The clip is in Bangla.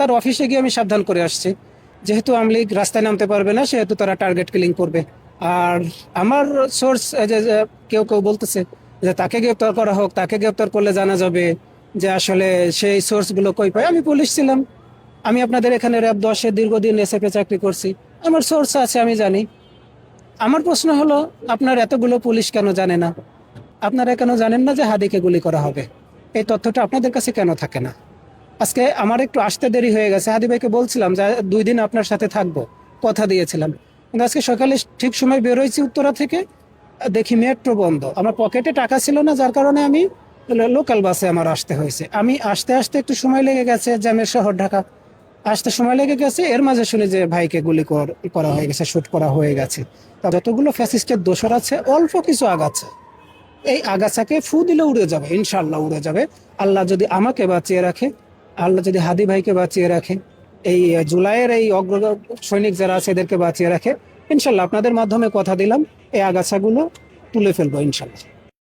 তার অফিসে গিয়ে আমি সাবধান করে আসছি। যেহেতু আওয়ামী লীগ রাস্তায় নামতে পারবে না, সেহেতু তারা টার্গেট কিলিং করবে। আর আমার সোর্স কেউ কেউ বলতেছে যে তাকে গ্রেপ্তার করা হোক, তাকে গ্রেপ্তার করলে জানা যাবে যে আসলে সেই সোর্সগুলো কই পায়। আমি পুলিশ ছিলাম। আমি আপনাদের এখানে র্যাব দশে দীর্ঘদিন এসএফে চাকরি করছি। আমার সোর্স আছে, আমি জানি। আমার প্রশ্ন হলো, আপনার এতগুলো পুলিশ কেন জানে না? আপনারা কেন জানেন না যে হাদিকে গুলি করা হবে? এই তথ্যটা আপনাদের কাছে কেন থাকে না? আজকে আমার একটু আসতে দেরি হয়ে গেছে। হাদি ভাইকে বলছিলাম যে দুই দিন আপনার সাথে থাকব। কথা দিয়েছিলাম। কিন্তু আজকে সকালে ঠিক সময় বেরোইছি উত্তরা থেকে। দেখি মেট্রো বন্ধ। আমার পকেটে টাকা ছিল না, যার কারণে আমি লোকাল বাসে আমার আসতে হয়েছে। আমি আসতে আসতে একটু সময় লেগে গেছে, জ্যামের শহর, ঢাকা। আসতে সময় লেগে গেছে, এর মাঝে শুনি যে ভাইকে গুলি কর- করা হয়ে গেছে শ্যুট করা হয়ে গেছে। তা যতগুলো ফ্যাসিস্টের দোষর আছে, অল্প কিছু আগাছে। এই আগাছাকে ফু দিলে উড়ে যাবে ইনশাল্লাহ উড়ে যাবে। আল্লাহ যদি আমাকে বাঁচিয়ে রাখে আল্লাহ যদি হাদি ভাইকে বাঁচিয়ে রাখে, এই জুলাইয়ের এই অগ্র সৈনিক যারা আছে এদেরকে বাঁচিয়ে রাখে, ইনশাল্লাহ আপনাদের মাধ্যমে কথা দিলাম, এই আগাছাগুলো তুলে ফেলব ইনশাল্লাহ।